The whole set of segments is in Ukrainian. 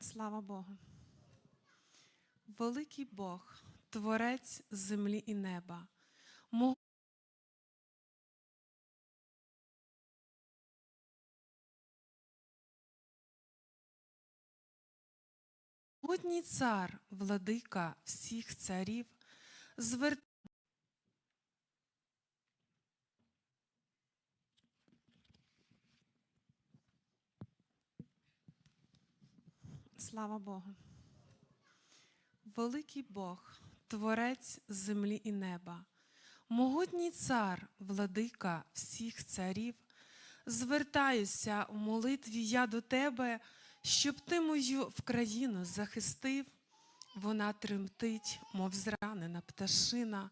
Слава Богу. Великий Бог, Творець землі і неба. Мо- Могутній цар, владика всіх царів, звер... Слава Богу. Великий Бог, Творець землі і неба, могутній цар, владика всіх царів, звертаюся в молитві я до тебе, щоб ти мою в країну захистив. Вона тремтить, мов зранена пташина,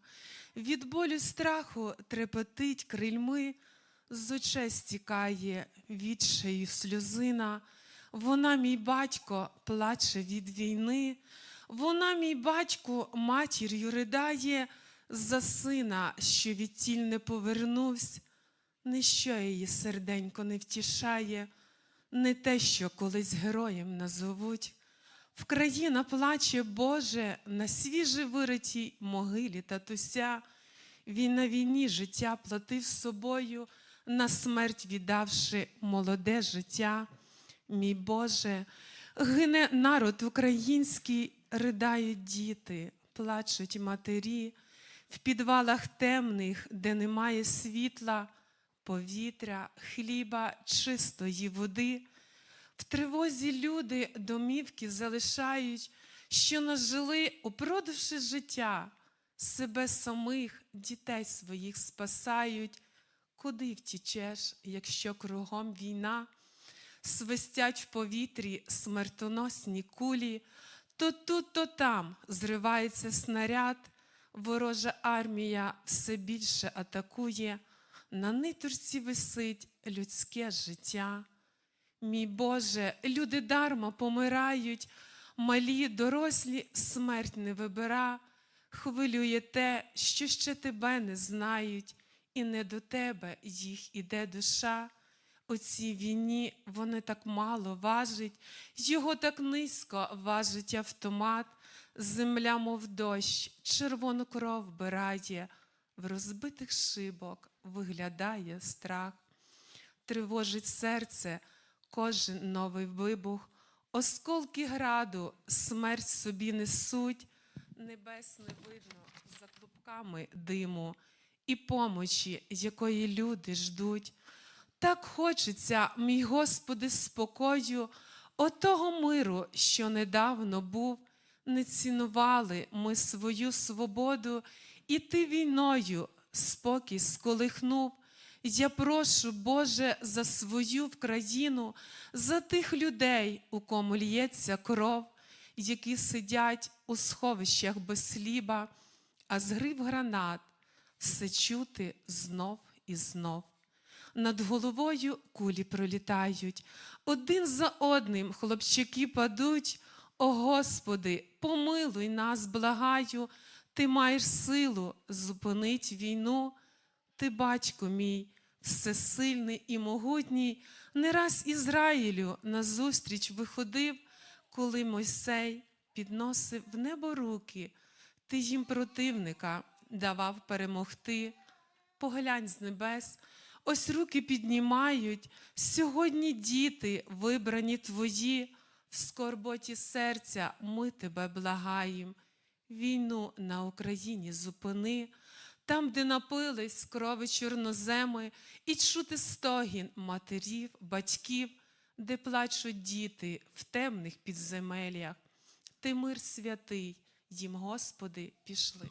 від болю страху трепетить крильми, з очей стікає відчаю сльозина. Вона, мій батько, плаче від війни. Вона, мій батько, матір'ю ридає за сина, що від тіль не повернувся. Ніщо її серденько не втішає, не те, що колись героєм назовуть. Вкраїна плаче, Боже, на свіжі виритій могилі татуся. Він на війні життя платив собою, на смерть віддавши молоде життя. Мій Боже, гине народ український, ридають діти, плачуть матері, в підвалах темних, де немає світла, повітря, хліба, чистої води. В тривозі люди домівки залишають, що нажили, упродовши життя, себе самих, дітей своїх спасають. Куди втічеш, якщо кругом війна? Свистять в повітрі смертоносні кулі, то тут, то там зривається снаряд, ворожа армія все більше атакує, на нитурці висить людське життя. Мій Боже, люди дарма помирають, малі, дорослі смерть не вибира, хвилює те, що ще тебе не знають, і не до тебе їх іде душа. У цій війні вони так мало важить, його так низько важить автомат, земля, мов дощ, червону кров вбирає, в розбитих шибок виглядає страх, тривожить серце кожен новий вибух, осколки граду, смерть собі несуть, небес не видно за клубками диму. І помочі, якої люди ждуть. Так хочеться, мій Господи, спокою, отого миру, що недавно був, не цінували ми свою свободу, і ти війною спокій сколихнув. Я прошу, Боже, за свою в країну, за тих людей, у кому лється кров, які сидять у сховищах без хліба, а з гранат все чути знов і знов. Над головою кулі пролітають, один за одним хлопчики падуть. О Господи, помилуй нас, благаю, Ти маєш силу зупинить війну. Ти, батько мій, всесильний і могутній, не раз Ізраїлю назустріч виходив, коли Мойсей підносив в небо руки, ти їм противника давав перемогти. Поглянь з небес, ось руки піднімають. Сьогодні діти, вибрані твої, в скорботі серця ми тебе благаєм. Війну на Україні зупини, там, де напились крови чорноземи, і чути стогін матерів, батьків, де плачуть діти в темних підземеллях. Ти мир святий, їм, Господи, пішли.